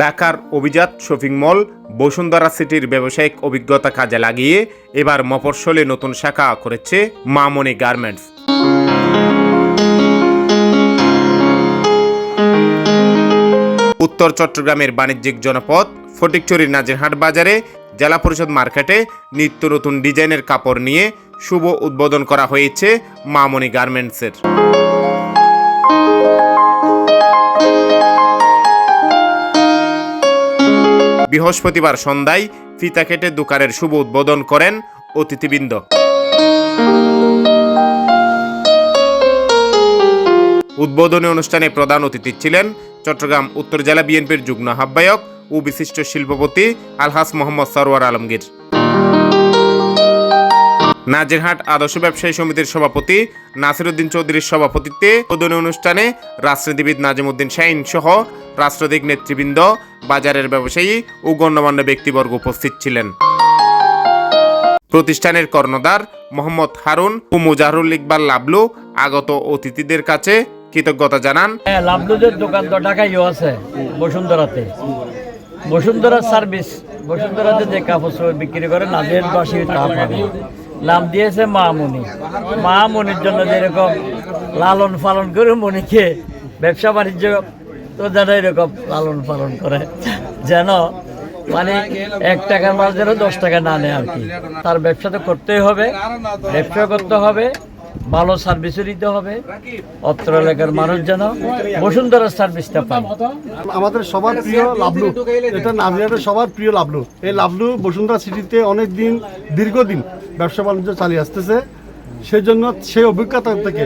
ঢাকার অভিজাত shopping mall Bashundhara সিটির ব্যবসায়িক অভিজ্ঞতা কাজে লাগিয়ে এবার মফস্বলে নতুন শাখা করেছে মামনি গার্মেন্টস। উত্তর চট্টগ্রামের বাণিজ্যিক জনপদ ফটিকছড়ির নাজিরহাট বাজারে জেলা পরিষদ মার্কেটে নিত্য নতুন ডিজাইনের কাপড় নিয়ে শুভ উদ্বোধন করা হয়েছে মামনি গার্মেন্টসের। বৃহস্পতিবার সন্ধ্যায় ফিতা কেটে দোকানের শুভ উদ্বোধন করেন অতিথিবৃন্দ। উদ্বোধনী অনুষ্ঠানে প্রধান অতিথি ছিলেন চট্টগ্রাম উত্তর জেলা বিএনপির যুগ্ম আহ্বায়ক ও বিশিষ্ট শিল্পপতি আলহাস মোহাম্মদ সরওয়ার আলমগীর। নাজিরহাট আদর্শ ব্যবসায়ী সমিতির সভাপতি নাসিরুদ্দিন চৌধুরীর সভাপতিত্বে উদ্বোধনী অনুষ্ঠানে রাজনীতিবিদ নাজিমুদ্দিন শাহিন সহ রাষ্ট্রদিক নেতৃবৃন্দ, বাজারের ব্যবসায়ী ও গণ্যমান্য ব্যক্তিবর্গ উপস্থিত ছিলেন। প্রতিষ্ঠানের কর্ণধার মোহাম্মদ হারুন ও মুজাহরুল ইকবাল লাবলু আগত অতিথিদের কাছে কৃতজ্ঞতা জানান। হ্যাঁ লাভলুদের দোকান তো ঢাকাইও আছে, বসুন্ধরাতে। বসুন্ধরা সার্ভিস, বসুন্ধরাতে যে কাপড় বিক্রি করে নাজের বাসী তা পাবে। নাম দিয়েছে মামনি। মামনির জন্য যেরকম লালন পালন করে মনিকে ব্যবসা বাণিজ্য তো যেন এরকম লালন পালন করে। যেন মানে এক টাকার মাল যেন দশ টাকা না নেয় আর কি। তার ব্যবসা তো করতেই হবে, ব্যবসা করতে হবে। ভালো সার্ভিসও দিতে হবে। অত্র এলাকার মানুষ যেন বসুন্ধরা সার্ভিসটা পায়। আমাদের সবার প্রিয় লাভলু এটা নাজিরাটের সবার প্রিয় লাভলু এই লাভলু বসুন্ধরা সিটিতে অনেক দিন দীর্ঘদিন ব্যবসা বাণিজ্য চালিয়ে আসতেছে। সেই জন্য সেই অভিজ্ঞতা থেকে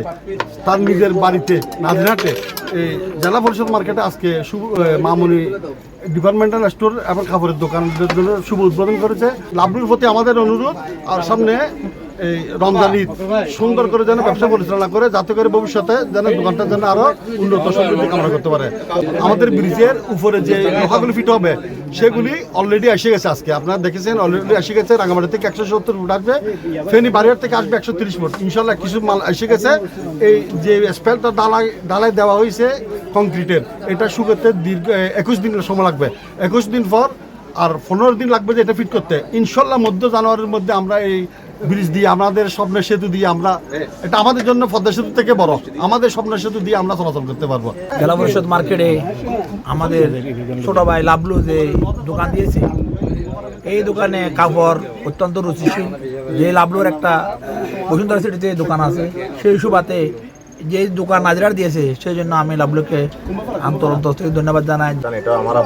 তার নিজের বাড়িতে, নাজিরহাটে, এই জেলা পরিষদ মার্কেটে আজকে মামনি ডিপার্টমেন্টাল স্টোর এবং কাপড়ের দোকানদের জন্য শুভ উদ্বোধন করেছে। লাভলুর প্রতি আমাদের অনুরোধ। আর সামনে এই রমজান ঈদ সুন্দর করে যেন ব্যবসা পরিচালনা করে যাতে করে ভবিষ্যতে যেন দোকানটা যেন আরও উন্নত সমৃদ্ধি কামনা করতে পারে। আমাদের ব্রিজের উপরে যে লোহাগুলি ফিট হবে, সেগুলি অলরেডি এসে গেছে আজকে। আপনারা দেখেছেন অলরেডি এসে গেছে। রাঙামাটি থেকে একশো সত্তর ফুট আসবে, ফেনি বাড়িয়ার থেকে আসবে একশো তিরিশ ফুট। ইনশাল্লাহ কিছু মাল এসে গেছে। এই যে স্পেলটা ডালাই ডালাই দেওয়া হয়েছে কংক্রিটের এটা শুকাতে দীর্ঘ, একুশ দিনের সময় লাগবে। একুশ দিন পর আর পনেরো দিন লাগবে যে এটা ফিট করতে। ইনশাল্লাহ মধ্য জানুয়ারির মধ্যে আমরা এই ব্রিজ দিয়ে আমাদের স্বপ্নের সেতু দিয়ে আমরা এটা আমাদের জন্য পদ্মা সেতু থেকে বড়। আমাদের স্বপ্নের সেতু দিয়ে আমরা চলাচল করতে পারব। জেলা পরিষদ মার্কেটে আমাদের ছোট ভাই লাভলু যে দোকান দিয়েছে এই দোকানে কাপড় অত্যন্ত রুচিশীল। যে লাভলুর একটা বসুন্ধরা সিটিতে দোকান আছে সেই সুবাতে যে দোকান নাজরার দিয়েছে সেই জন্য আমি লাভলুকে আন্তরন্ত থেকে ধন্যবাদ জানাই। এটা আমার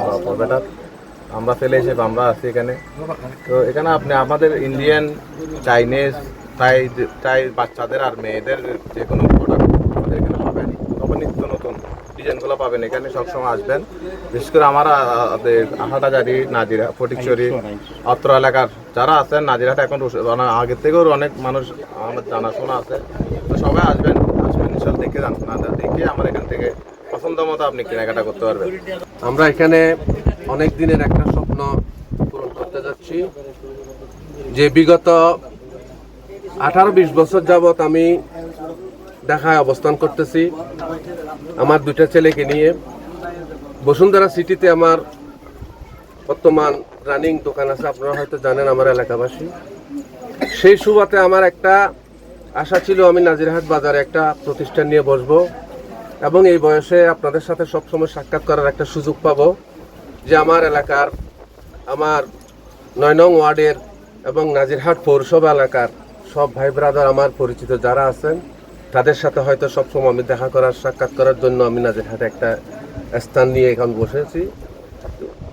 আমরা ছেলে হিসেবে আমরা আছি এখানে। তো এখানে আপনি, আমাদের ইন্ডিয়ান চাইনিজ তাই তাই বাচ্চাদের আর মেয়েদের যে কোনো প্রোডাক্ট আমাদের এখানে পাবেন। তবে নিত্য নতুন ডিজাইনগুলো পাবেন। এখানে সবসময় আসবেন। বিশেষ করে আমার হাটাজারি, নাজিরা ফটিকচুরি অত্র এলাকার যারা আছেন, নাজিরাটা এখন মানে আগের থেকেও অনেক মানুষ আমার জানাশোনা আছে। তো সবাই আসবেন আসবেন ইনশাল দেখে যান। দেখে আমার এখান থেকে পছন্দ মতো আপনি কেনাকাটা করতে পারবেন। আমরা এখানে অনেক দিনের একটা স্বপ্ন পূরণ করতে যাচ্ছি। যে বিগত আঠারো বিশ বছর যাবত আমি ঢাকায় অবস্থান করতেছি, আমার দুইটা ছেলেকে নিয়ে। বসুন্ধরা সিটিতে আমার বর্তমান রানিং দোকান আছে, আপনারা হয়তো জানেন আমার এলাকাবাসী। সেই সুবাতে আমার একটা আশা ছিল, আমি নাজিরহাট বাজারে একটা প্রতিষ্ঠান নিয়ে বসবো এবং এই বয়সে আপনাদের সাথে সবসময় সাক্ষাৎ করার একটা সুযোগ পাবো। যে আমার এলাকার, আমার নয় নং ওয়ার্ডের এবং নাজিরহাট পৌরসভা এলাকার সব ভাই ব্রাদার আমার পরিচিত যারা আছেন, তাদের সাথে হয়তো সবসময় আমি দেখা করার, সাক্ষাৎ করার জন্য আমি নাজিরহাটে একটা স্থান নিয়ে এখন বসেছি।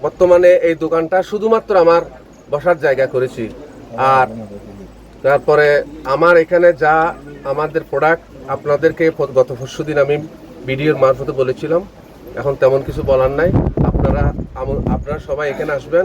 বর্তমানে এই দোকানটা শুধুমাত্র আমার বসার জায়গা করেছি। আর তারপরে আমার এখানে যা আমাদের প্রোডাক্ট আপনাদেরকে গত পরশু দিন আমি ভিডিওর মারফতে বলেছিলাম। এখন তেমন কিছু বলার নাই। আপনারা আপনারা সবাই এখানে আসবেন।